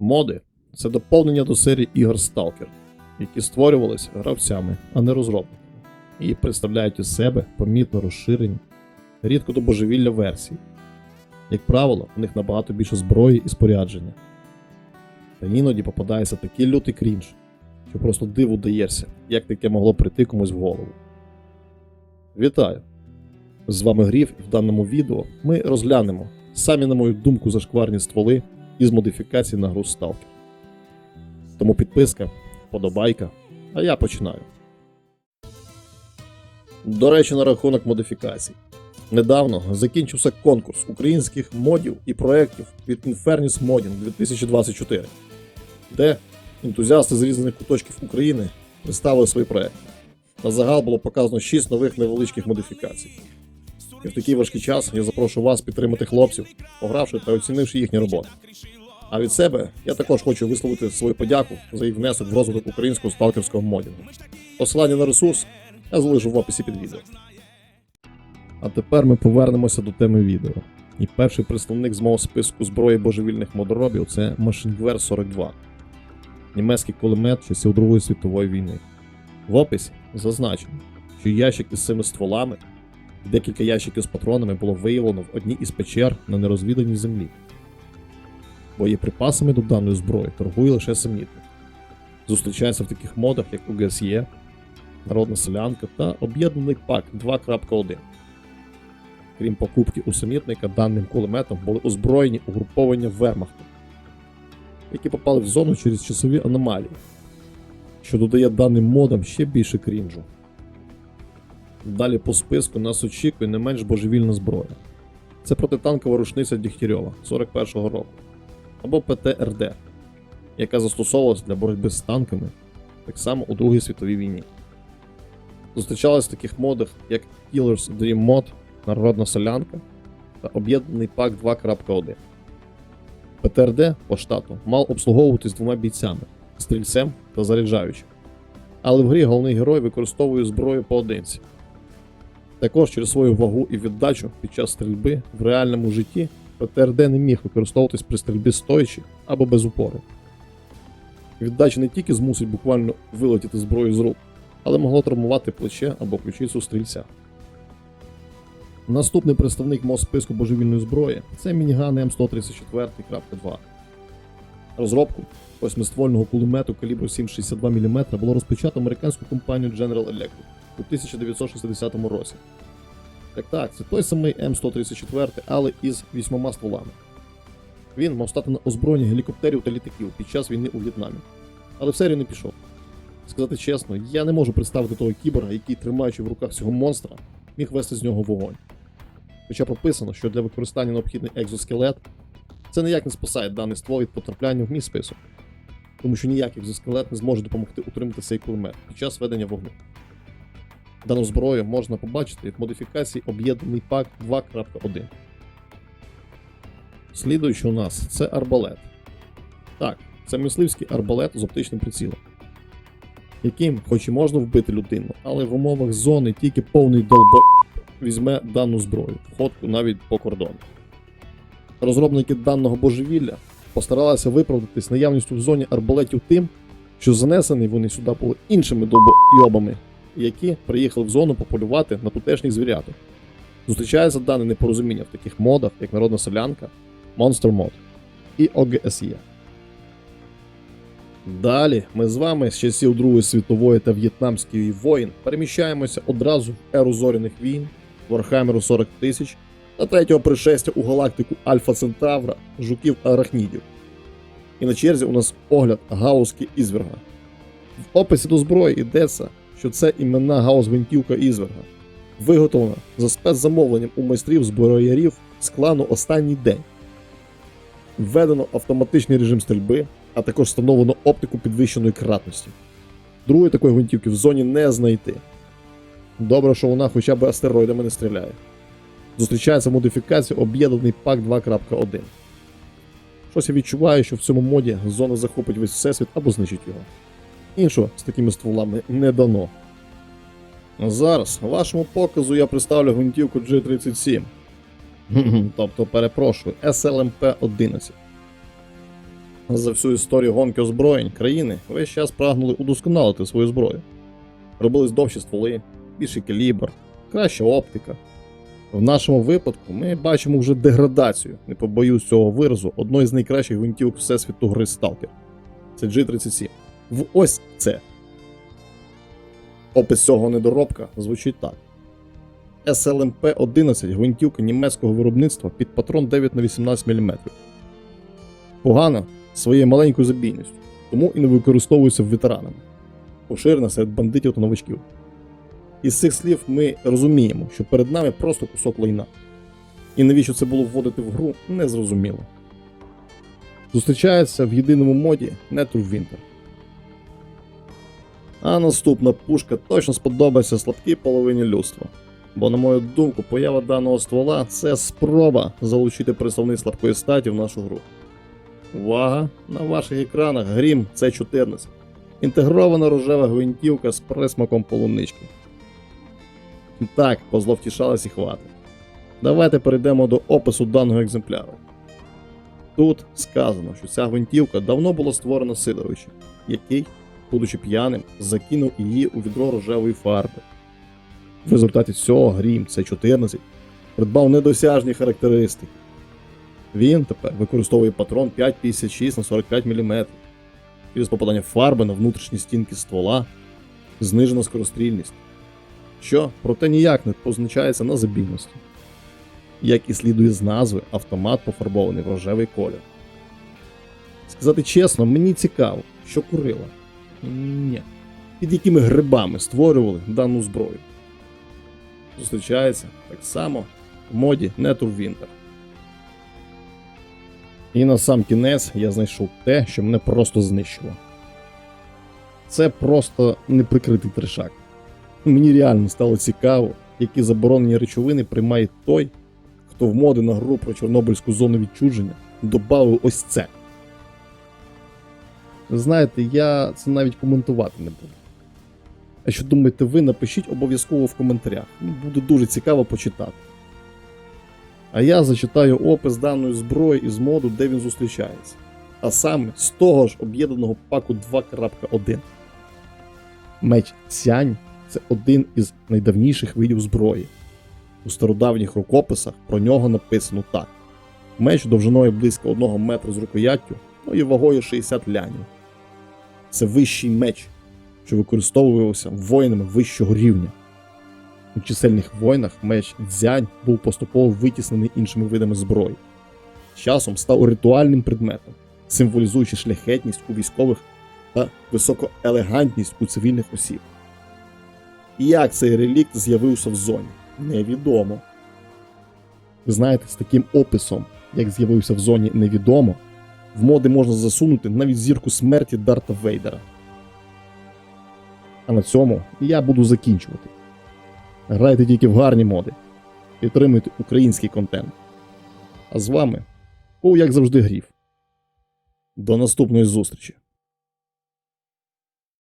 Моди це доповнення до серії ігор Stalker, які створювалися гравцями, а не розробниками, і представляють із себе помітно розширені, рідко до божевілля версії. Як правило, у них набагато більше зброї і спорядження. Та іноді попадається такий лютий крінж, що просто диву даєшся, як таке могло прийти комусь в голову. Вітаю! З вами Гріф, і в даному відео ми розглянемо самі, на мою думку, зашкварні стволи із модифікацій на гру Stalker. Тому підписка, подобайка, а я починаю. До речі, на рахунок модифікацій. Недавно закінчився конкурс українських модів і проєктів від Infernus Modding 2024, де ентузіасти з різних куточків України представили свої проекти. На загал було показано 6 нових невеличких модифікацій. І в такий важкий час я запрошую вас підтримати хлопців, погравши та оцінивши їхні роботи. А від себе я також хочу висловити свою подяку за їх внесок в розвиток українського сталкерського модінгу. Посилання на ресурс я залишу в описі під відео. А тепер ми повернемося до теми відео. І перший представник з мого списку зброї божевільних модоробів це Машингвер 42, німецький кулемет часів Другої світової війни. В описі зазначено, що ящик із цими стволами декілька ящиків з патронами було виявлено в одній із печер на нерозвіданій землі. Боєприпасами до даної зброї торгує лише самітник. Зустрічається в таких модах, як УГСЄ, Народна селянка та об'єднаний пак 2.1. Крім покупки у самітника, даним кулеметом були озброєні угруповання Вермахту, які попали в зону через часові аномалії, що додає даним модам ще більше крінжу. Далі по списку нас очікує не менш божевільна зброя. Це протитанкова рушниця Дігтярьова 41-го року або ПТРД, яка застосовувалась для боротьби з танками так само у Другій світовій війні. Зустрічалась в таких модах, як Killer's Dream Mod, Народна солянка та об'єднаний пак 2.1. ПТРД по штату мав обслуговуватись двома бійцями стрільцем та заряджаючим. Але в грі головний герой використовує зброю поодинці. Також через свою вагу і віддачу під час стрільби в реальному житті ПТРД не міг використовуватись при стрільбі стоячи або без упору. Віддача не тільки змусить буквально вилетіти зброю з рук, але могло травмувати плече або ключицю стрільця. Наступний представник мого списку божевільної зброї це мініган М134.2. Розробку восьмиствольного кулемету калібру 7,62 мм було розпочато американською компанією General Electric у 1960 році. Так так, це той самий М134, але із вісьмома стволами. Він мав стати на озброєння гелікоптерів та літаків під час війни у В'єтнамі. Але в серію не пішов. Сказати чесно, я не можу представити того кіборга, який, тримаючи в руках цього монстра, міг вести з нього вогонь. Хоча прописано, що для використання необхідний екзоскелет, це ніяк не спасає даний ствол від потрапляння в мій список, тому що ніякий екзоскелет не зможе допомогти утримати цей кулемет під час ведення вогню. Дану зброю можна побачити в модифікації об'єднаний пак 2.1. Слідуючий у нас це арбалет. Так, це мисливський арбалет з оптичним прицілом, яким, хоч і можна вбити людину, але в умовах зони тільки повний долбо візьме дану зброю, ходку навіть по кордону. Розробники даного божевілля постаралися виправдатись наявністю в зоні арбалетів тим, що занесені вони сюди були іншими долбойобами, які приїхали в зону пополювати на тутешніх звіряток. Зустрічається дане непорозуміння в таких модах, як Народна Солянка, Monster Mod і OGSE. Далі ми з вами з часів Другої світової та В'єтнамської воїн переміщаємося одразу в еру зоряних війн, Вархаммеру 40 тисяч та третього пришестя у галактику Альфа Центавра, жуків арахнідів. І на черзі у нас огляд Гауски Ізверга. В описі до зброї йдеться, що це іменна гаус-гвинтівка Ізверга, виготовлена за спецзамовленням у майстрів зброярів з клану Останній день. Введено автоматичний режим стрільби, а також встановлено оптику підвищеної кратності. Другої такої гвинтівки в зоні не знайти. Добре, що вона хоча б астероїдами не стріляє. Зустрічається модифікація об'єднаний пак 2.1. Щось я відчуваю, що в цьому моді зона захопить весь всесвіт або знищить його. Іншого з такими стволами не дано. Зараз вашому показу я представлю гвинтівку G37. Тобто, перепрошую, SLMP-11. за всю історію гонки озброєнь країни весь час прагнули удосконалити свою зброю. Робились довші стволи, більший калібр, краща оптика. В нашому випадку ми бачимо вже деградацію, не побоюсь цього виразу, одної з найкращих гвинтівок всесвіту гри Stalker. Це G37. В ось це. Опис цього недоробка звучить так. SLMP-11 гвинтівка німецького виробництва під патрон 9 на 18 мм. Погана своєю маленькою забійністю, тому і не використовується ветеранами. Поширена серед бандитів та новачків. Із цих слів ми розуміємо, що перед нами просто кусок лайна. І навіщо це було вводити в гру, не зрозуміло. Зустрічається в єдиному моді Nether Winter. А наступна пушка точно сподобається слабкій половині людства. Бо, на мою думку, поява даного ствола це спроба залучити представник слабкої статі в нашу гру. Увага! На ваших екранах Грім С14. Інтегрована рожева гвинтівка з присмаком полунички. Так, позловтішались і хватить. Давайте перейдемо до опису даного екземпляру. Тут сказано, що ця гвинтівка давно була створена Сидоровичем, який, будучи п'яним, закинув її у відро рожевої фарби. В результаті цього Грім С14 придбав недосяжні характеристики. Він тепер використовує патрон 5,56 на 45 мм. Через попадання фарби на внутрішні стінки ствола знижена скорострільність, що проте ніяк не позначається на забійності. Як і слідує з назви, автомат пофарбований в рожевий колір. Сказати чесно, мені цікаво, що курила. Ні. Під якими грибами створювали дану зброю. Зустрічається так само в моді Nether Winter. І на сам кінець я знайшов те, що мене просто знищило. Це просто неприкритий трешак. Мені реально стало цікаво, які заборонені речовини приймає той, хто в моди на гру про Чорнобильську зону відчуження додав ось це. Знаєте, я це навіть коментувати не буду. А що думаєте ви, напишіть обов'язково в коментарях. Буде дуже цікаво почитати. А я зачитаю опис даної зброї із моду, де він зустрічається. А саме з того ж об'єднаного паку 2.1. Меч Цянь це один із найдавніших видів зброї. У стародавніх рукописах про нього написано так: меч довжиною близько 1 метра з рукояттю, ну і вагою 60 лянів. Це вищий меч, що використовувався воїнами вищого рівня. У чисельних войнах меч дзянь був поступово витіснений іншими видами зброї. Часом став ритуальним предметом, символізуючи шляхетність у військових та високоелегантність у цивільних осіб. Як цей релікт з'явився в зоні, невідомо. Ви знаєте, з таким описом, як з'явився в зоні невідомо, в моди можна засунути навіть зірку смерті Дарта Вейдера. А на цьому я буду закінчувати. Грайте тільки в гарні моди. Підтримуйте український контент. А з вами, був, як завжди, гріф. До наступної зустрічі!